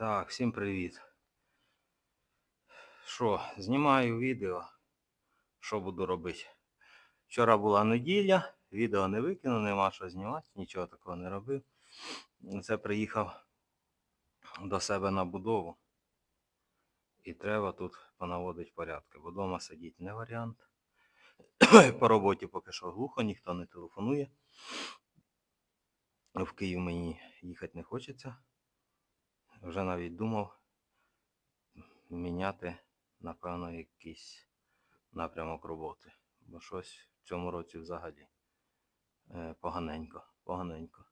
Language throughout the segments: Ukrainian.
Так, всім привіт. Що, знімаю відео. Що буду робити? Вчора була неділя, відео не викинув, нема що знімати, нічого такого не робив. Це приїхав до себе на будову. І треба тут понаводити порядки, бо вдома сидіти не варіант. По роботі поки що глухо, ніхто не телефонує. В Київ мені їхати не хочеться. Вже навіть думав міняти, напевно, якийсь напрямок роботи. Бо щось в цьому році взагалі е, поганенько, поганенько.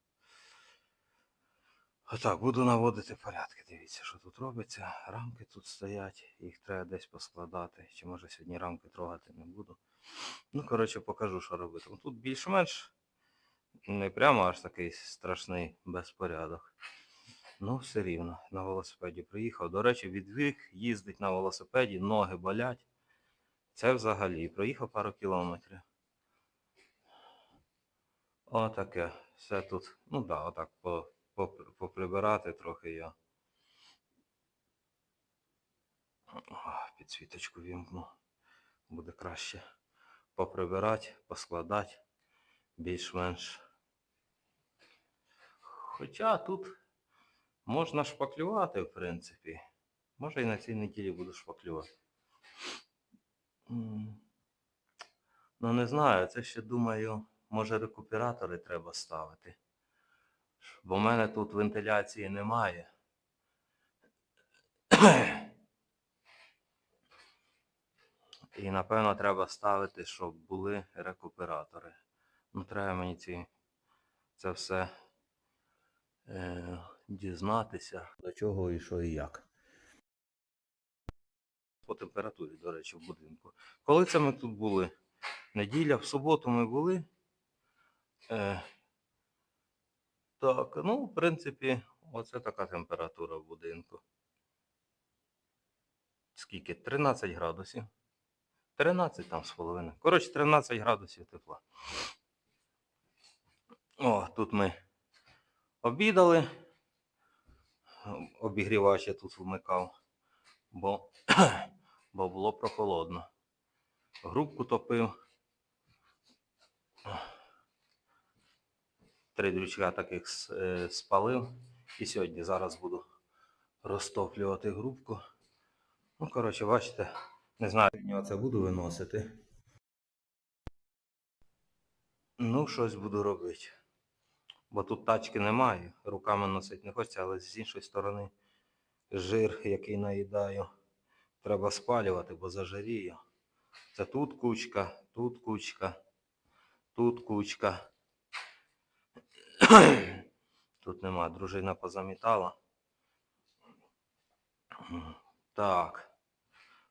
Отак, буду наводити порядки. Дивіться, що тут робиться. Рамки тут стоять, їх треба десь поскладати. Чи може сьогодні рамки трогати не буду. Ну, коротше, покажу, що робити. Тут більш-менш не прямо аж такий страшний безпорядок. Ну, все рівно, на велосипеді приїхав. До речі, відвик їздить на велосипеді, ноги болять. Це взагалі. Проїхав пару кілометрів. Отаке. Все тут. Ну да, отак по, по, поприбирати трохи я. Підсвіточку вімкну. Буде краще. Поприбирати, поскладати. Більш-менш. Хоча тут можна шпаклювати, в принципі. Може і на цій неділі буду шпаклювати. Ну не знаю, це ще думаю, може рекуператори треба ставити. Бо в мене тут вентиляції немає. І напевно треба ставити, щоб були рекуператори. Ну, треба мені ці, це все е, дізнатися, до чого і що і як. По температурі, до речі, в будинку. Коли це ми тут були? Неділя, в суботу ми були. Е, так, ну, в принципі, оце така температура в будинку. Скільки? 13 градусів. 13 там з половиною. Коротше, 13 градусів тепла. О, тут ми обідали. Обігрівач я тут вмикав, бо, бо було прохолодно. Грубку топив. Три дрючка таких е, спалив. І сьогодні зараз буду розтоплювати грубку. Ну, коротше, бачите, не знаю, я це буду виносити. Ну, щось буду робити. Бо тут тачки немає, руками носити не хочеться, але з іншої сторони жир, який наїдаю, треба спалювати, бо зажирію. Це тут кучка, тут кучка, тут кучка. Тут нема, дружина позамітала. Так,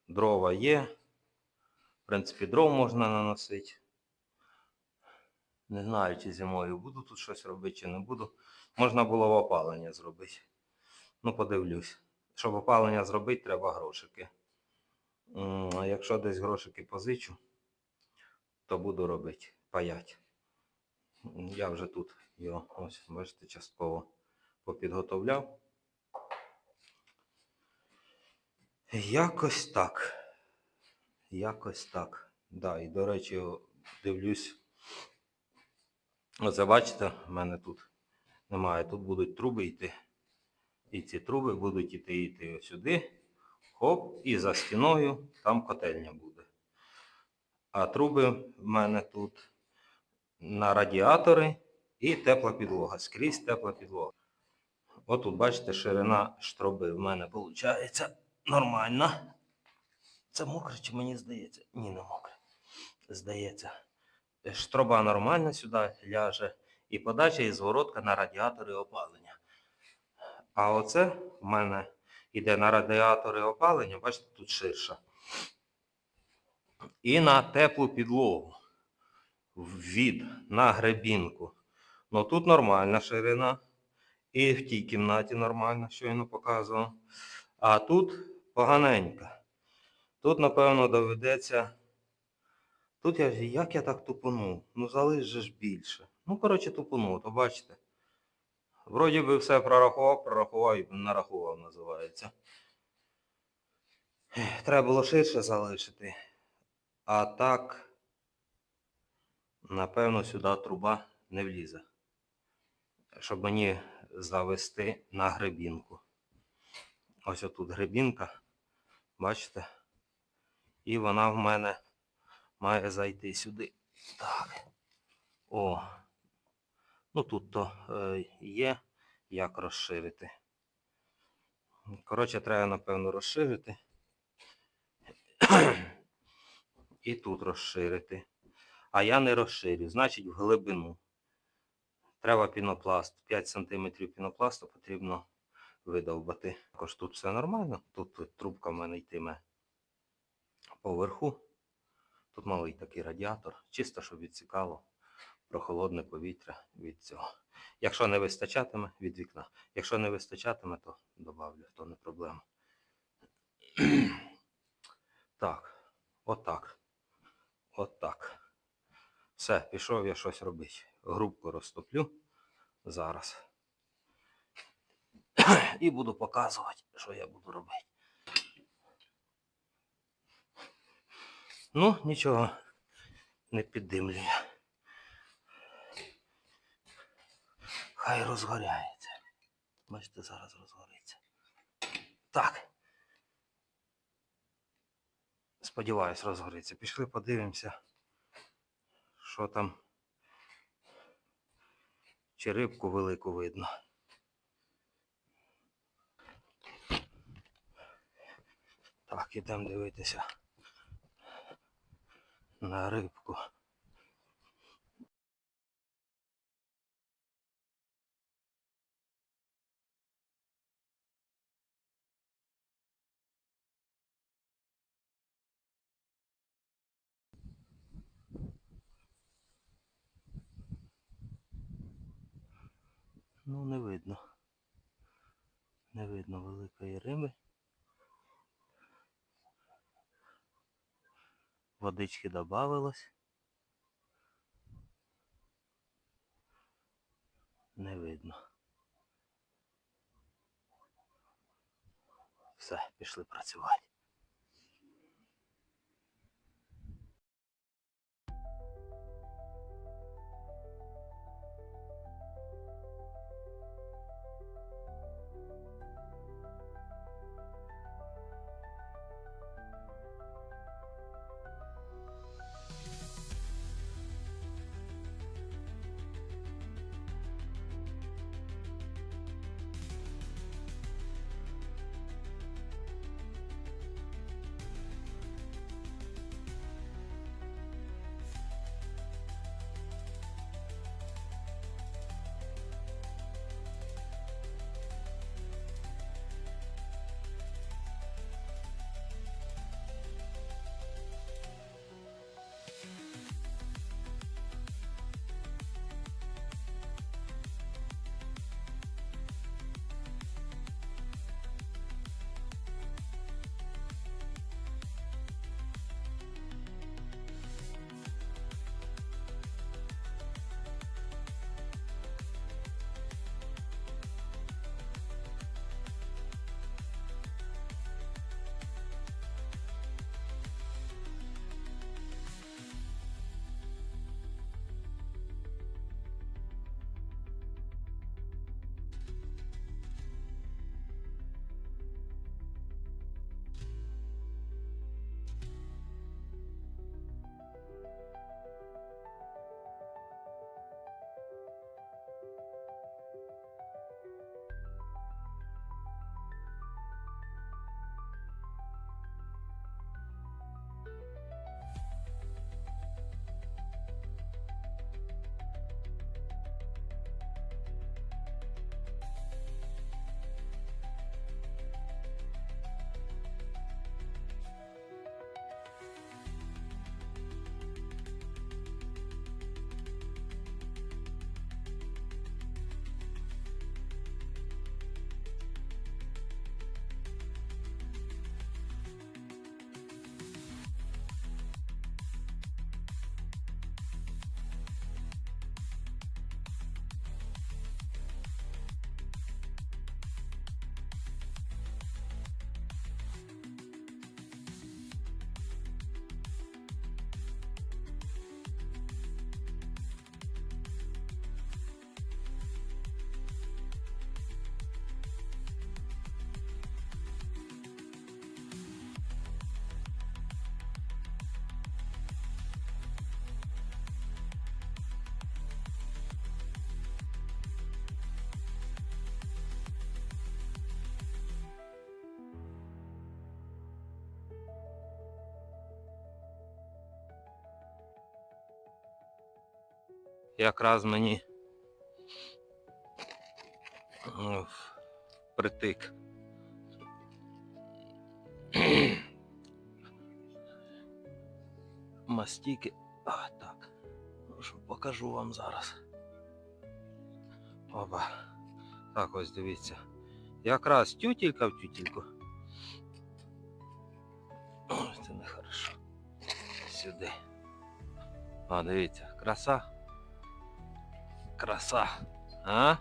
дрова є. В принципі, дров можна наносити. Не знаю, чи зимою буду тут щось робити, чи не буду. Можна було в опалення зробити. Ну, подивлюсь. Щоб опалення зробити, треба грошики. А якщо десь грошики позичу, то буду робити, паять. Я вже тут його, ось, бачите, частково попідготовляв. Якось так. Якось так. Да, і до речі, дивлюсь. Оце бачите, в мене тут немає. Тут будуть труби йти. І ці труби будуть йти йти сюди. Хоп, і за стіною там котельня буде. А труби в мене тут на радіатори і тепла підлога. Скрізь тепла підлога. От тут, бачите, ширина штроби в мене виходить нормальна. Це мокре чи мені здається? Ні, не мокре. Здається. Е, Штроба нормально сюди ляже. І подача і зворотка на радіатори опалення. А оце в мене йде на радіатори опалення, бачите, тут ширша. І на теплу підлогу. Від на гребінку. Ну тут нормальна ширина. І в тій кімнаті нормально, щойно показував. А тут поганенька. Тут, напевно, доведеться. Тут я як я так тупонув? Ну залиш ж більше. Ну, коротше, тупонув, то бачите. Вроді би все прорахував, прорахував і нарахував, називається. Треба було ширше залишити. А так, напевно, сюди труба не влізе. Щоб мені завести на гребінку. Ось отут гребінка. Бачите? І вона в мене має зайти сюди. Так. О. Ну тут то е, є як розширити. Коротше, треба, напевно, розширити. І тут розширити. А я не розширю, значить в глибину. Треба пінопласт. 5 см пінопласту потрібно видовбати. Також тут все нормально. Тут трубка в мене йтиме поверху. Тут малий такий радіатор, чисто, щоб відсікало прохолодне повітря від цього. Якщо не вистачатиме, від вікна. Якщо не вистачатиме, то добавлю, то не проблема. Так, отак. Отак. Все, пішов я щось робити. Грубку розтоплю зараз. І буду показувати, що я буду робити. Ну, нічого не піддимлює. Хай розгоряється. Бачите, зараз розгориться. Так. Сподіваюсь, розгориться. Пішли подивимося, що там. Чи рибку велику видно. Так, ідемо дивитися на рибку. Ну, не видно. Не видно великої риби. Водички добавилось. Не видно. Все, пішли працювати. Якраз мені притик. Мастіки. А, так. Покажу вам зараз. Опа. Так, ось дивіться. Якраз тютілька в тютільку. Ой, це нехорошо. Сюди. А, дивіться, краса. Краса. А?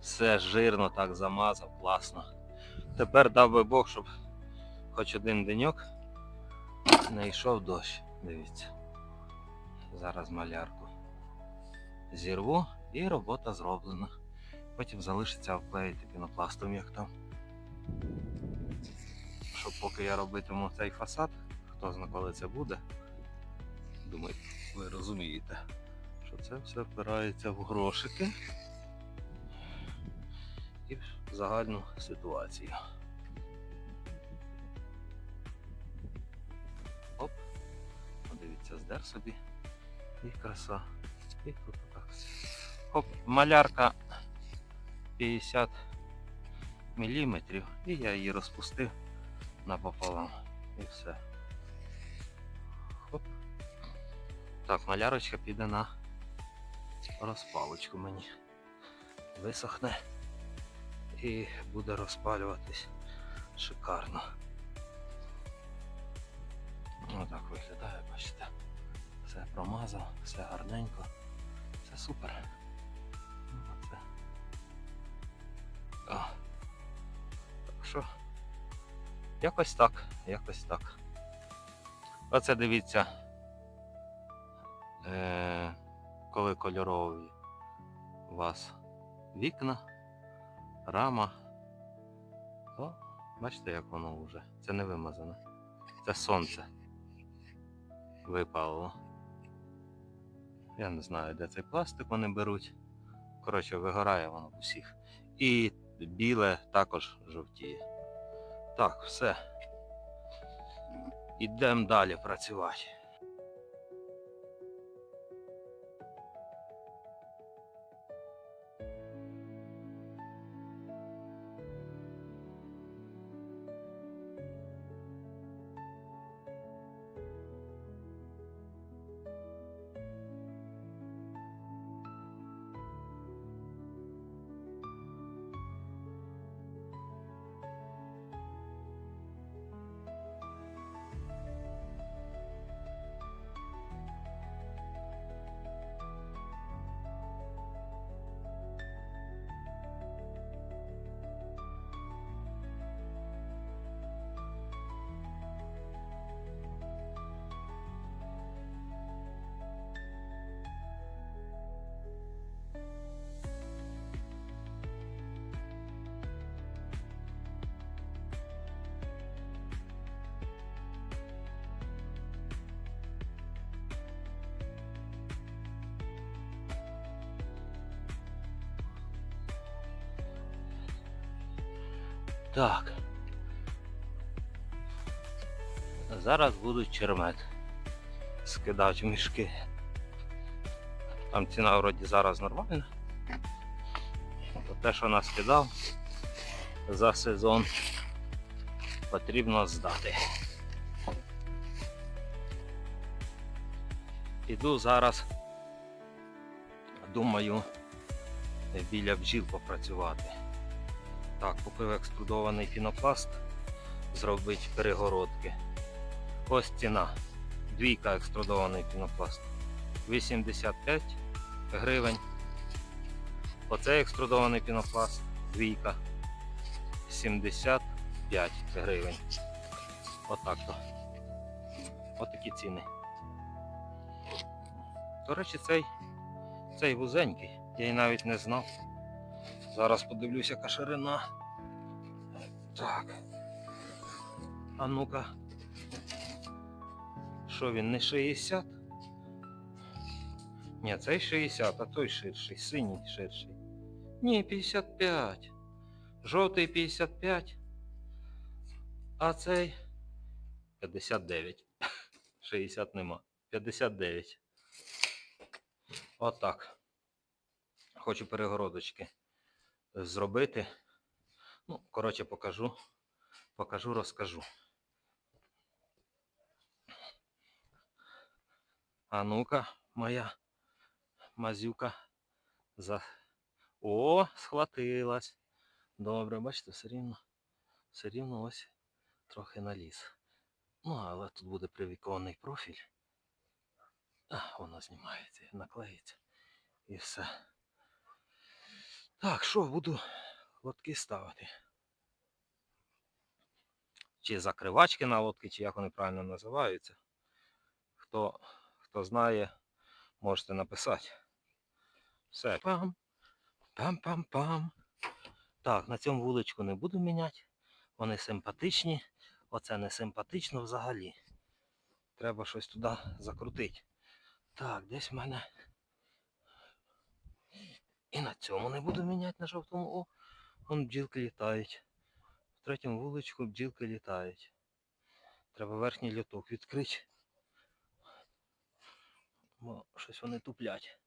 Все жирно так замазав, класно. Тепер дав би Бог, щоб хоч один деньок не йшов дощ. Дивіться. Зараз малярку зірву і робота зроблена. Потім залишиться вклеїти пінопластом, як там. Щоб поки я робитиму цей фасад, хто знає, коли це буде. Думаю, ви розумієте, що це все впирається в грошики і в загальну ситуацію. Оп, подивіться, здер собі. І краса. І тут так. Хоп, малярка 50 міліметрів, і я її розпустив напополам. І все. Хоп. Так, малярочка піде на розпалочку мені. Висохне і буде розпалюватись шикарно. Отак виглядає, бачите. Все промазав, все гарненько, все супер. Ну, Оце. О. Так що, якось так, якось так. Оце дивіться, е, коли кольорові у вас вікна, рама. О, бачите, як воно вже. Це не вимазане. Це сонце випало. Я не знаю, де цей пластик вони беруть. Коротше, вигорає воно усіх. І біле також жовтіє. Так, все. Ідемо далі працювати. Так. Зараз будуть чермет. Скидати в мішки. Там ціна вроді зараз нормальна. То те, що наскидав за сезон, потрібно здати. Іду зараз, думаю, біля бджіл попрацювати. Так, купив екструдований пінопласт, зробить перегородки. Ось ціна. Двійка екструдований пінопласт. 85 гривень. Оцей екструдований пінопласт, двійка. 75 гривень. Отак то. Отакі ціни. До речі, цей, цей вузенький. Я й навіть не знав. Зараз подивлюся, яка ширина. Так. А ну-ка. Що він не 60? Ні, цей 60, а той ширший, синій ширший. Ні, 55. Жовтий 55. А цей 59. 60 нема. 59. Отак. Хочу перегородочки зробити. Ну, коротше, покажу. Покажу, розкажу. А ну-ка, моя мазюка. За... О, схватилась. Добре, бачите, все рівно, все рівно ось трохи наліз. Ну, але тут буде привіконний профіль. А, воно знімається, наклеїться. І все. Так, що буду лотки ставити? Чи закривачки на лодки, чи як вони правильно називаються. Хто, хто знає, можете написати. Все. Пам. Пам-пам-пам. Так, на цьому вуличку не буду міняти. Вони симпатичні. Оце не симпатично взагалі. Треба щось туди закрутити. Так, десь в мене. І на цьому не буду міняти на жовтому. О, вон бджілки літають. В третьому вуличку бджілки літають. Треба верхній льоток відкрити. Бо щось вони туплять.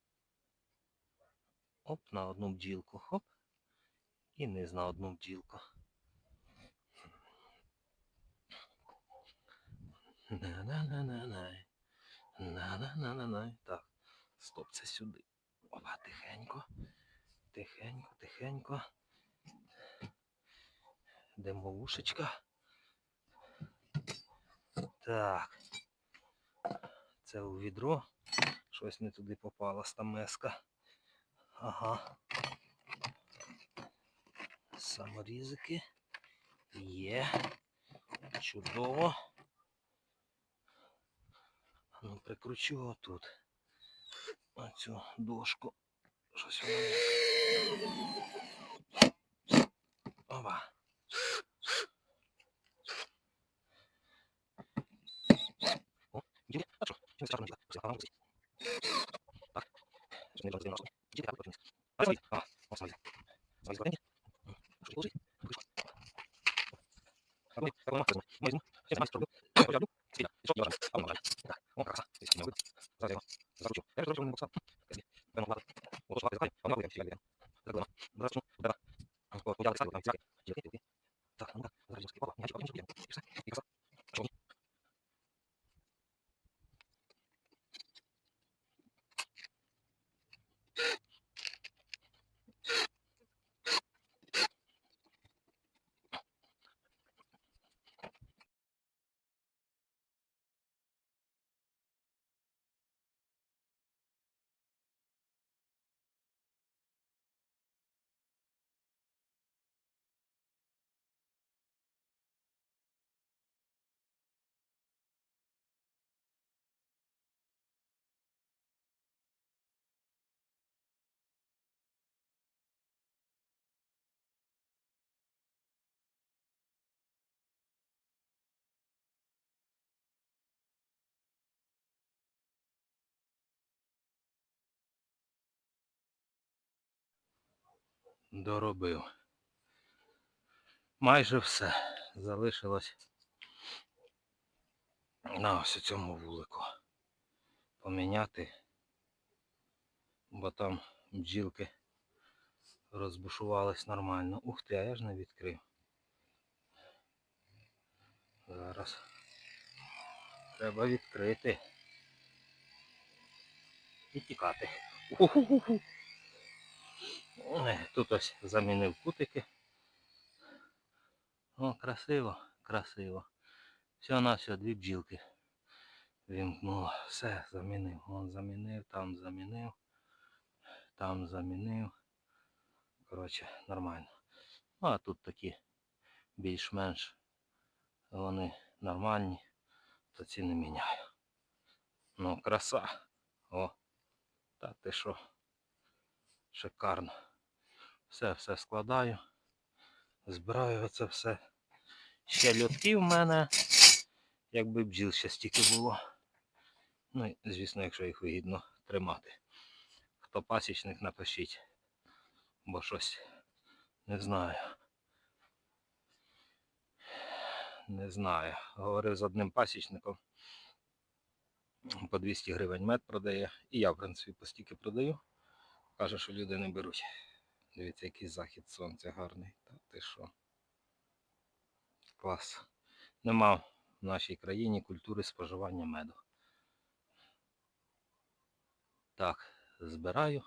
Оп, на одну бджілку. Хоп. І низ на одну бджілку. На-на-на-на-на. На-на-на-на-на. Так, стоп, це сюди. Опа, тихенько. Тихенько, тихенько. Димовушечка. Так. Це у відро. Щось не туди попала стамеска. Ага. Саморізики. Є. Чудово. Ну, прикручу отут. Оцю дошку. Щось воно. не- О. А що? Так. Що не розумію. Ділі, так, вниз. А, смотри. А, ось смотри. Смотри, смотри. М, Що положи? Вийшло. А, ну, так, воно махає. Маю, я знаю, що роблю. Я роблю. Спіля. І що, я роблю. А, воно махає. Так. О, краса. Ось, я вийду. Зараз я його закручу. Я ж зроблю, що він бокса. Казі. Певно, ладно. О, що, закраю. А, воно буде, я віддаю. Закрила. Зараз чому? Треба. О, я так, там, ділки. Ділки, ділки. Так, ну, так. Зараз я Опа, я чекаю, я чекаю. І все. І краса. Що? Доробив. Майже все. Залишилось на ось цьому вулику. Поміняти, бо там бджілки розбушувались нормально. Ух ти, а я ж не відкрив. Зараз треба відкрити. І тікати. Уху-ху-ху. Е, Тут ось замінив кутики. О, красиво, красиво. Все на все, дві бджілки. Вімкнуло. Все, замінив. Вон замінив, там замінив, там замінив. Коротше, нормально. Ну а тут такі більш-менш вони нормальні, то ці не міняю. Ну, краса. О, та ти що? Шикарно. Все, все складаю. Збираю оце все. Ще льотки в мене. Якби бджіл ще стільки було. Ну і, звісно, якщо їх вигідно тримати. Хто пасічник, напишіть. Бо щось не знаю. Не знаю. Говорив з одним пасічником. По 200 гривень мед продає. І я, в принципі, по стільки продаю. Каже, що люди не беруть. Дивіться, який захід сонця гарний. Та ти що? Клас. Нема в нашій країні культури споживання меду. Так, збираю,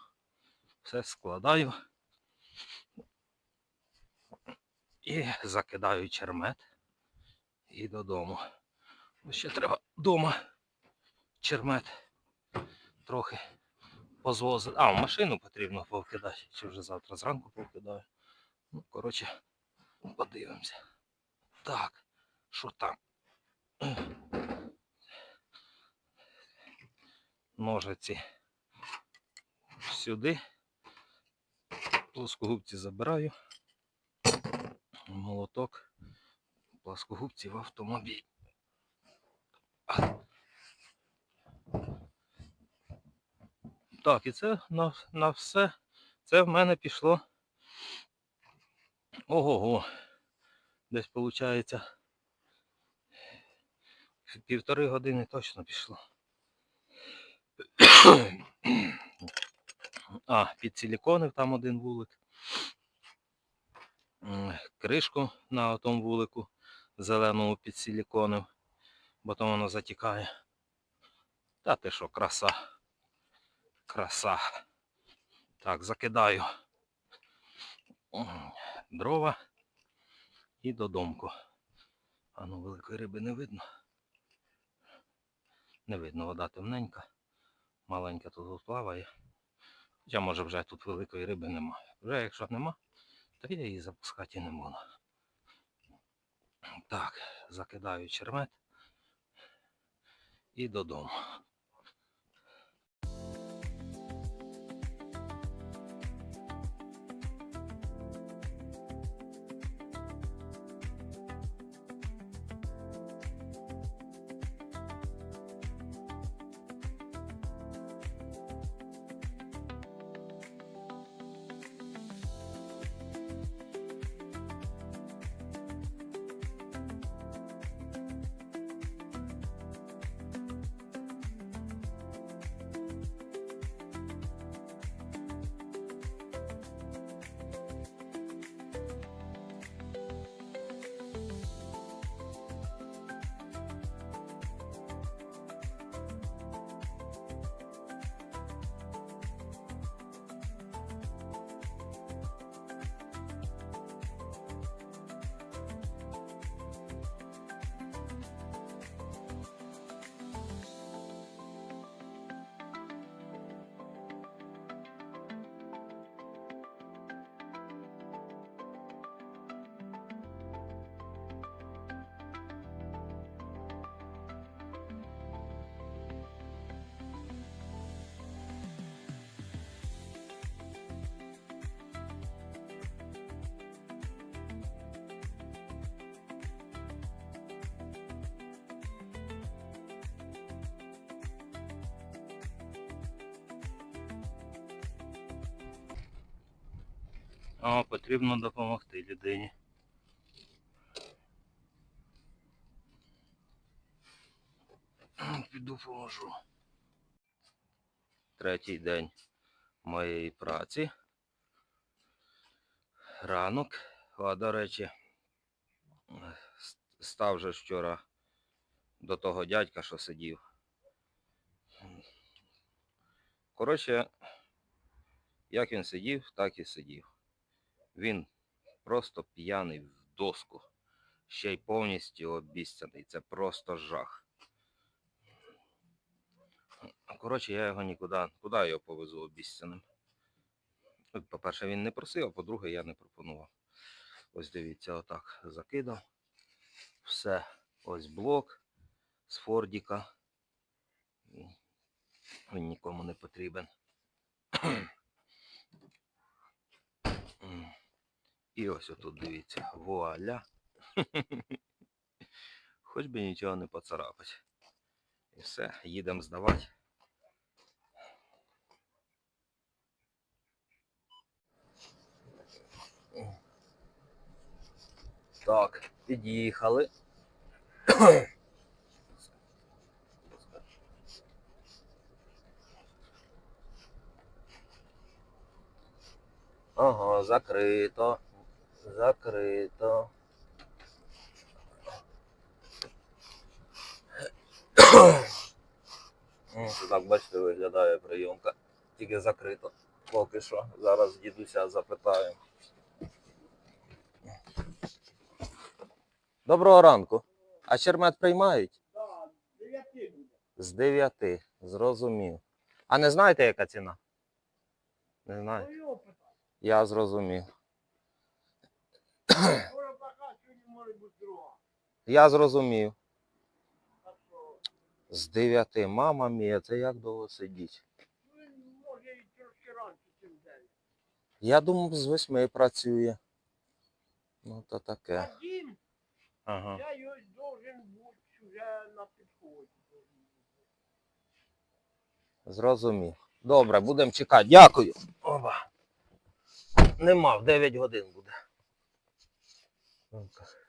все складаю і закидаю чермет і додому. Ще треба вдома чермет трохи позвозити. А, машину потрібно повкидати. Чи вже завтра зранку повкидаю. Ну, коротше, подивимося. Так, що там? Ножиці сюди. Плоскогубці забираю. Молоток. Плоскогубці в автомобіль. Так, і це на, на все. Це в мене пішло. Ого-го. Десь виходить. Півтори години точно пішло. А, підсиліконив там один вулик. Кришку на тому вулику зеленому підсиліконив, бо то воно затікає. Та ти що, краса. Краса. Так, закидаю дрова і додомку. А ну великої риби не видно. Не видно, вода темненька. Маленька тут плаває. Хоча може вже тут великої риби немає. Вже якщо нема, то я її запускати і не буду. Так, закидаю чермет і додому. О, потрібно допомогти людині. Піду поможу. Третій день моєї праці. Ранок. А, до речі, став же вчора до того дядька, що сидів. Коротше, як він сидів, так і сидів. Він просто п'яний в доску. Ще й повністю обіцяний. Це просто жах. Коротше, я його нікуди. Куди його повезу обіцяним? Ну, По-перше, він не просив, а по-друге, я не пропонував. Ось дивіться, отак закидав. Все. Ось блок з Фордіка. Він нікому не потрібен. І ось отут дивіться. Вуаля. Хоч би нічого не поцарапать. І все, їдемо здавати. Так, під'їхали. Ага, закрито. Закрито. Так, бачите, виглядає прийомка. Тільки закрито. Поки що. Зараз дідуся запитаю. Доброго ранку. А чермет приймають? Так, дев'яти буде. З 9. Зрозумів. А не знаєте, яка ціна? Не знаю. Ну. Я зрозумів. Може така, сьогодні може бути друга. Я зрозумів. З 9. Мама мія, це як довго сидіть? ну, він може і трошки раніше, ніж день. Я думав, з 8 працює. Ну, то таке. Ага. я його должен бути вже на підході. Зрозумів. Добре, будемо чекати. Дякую. Оба. Нема, в 9 годин буде. Ну, так.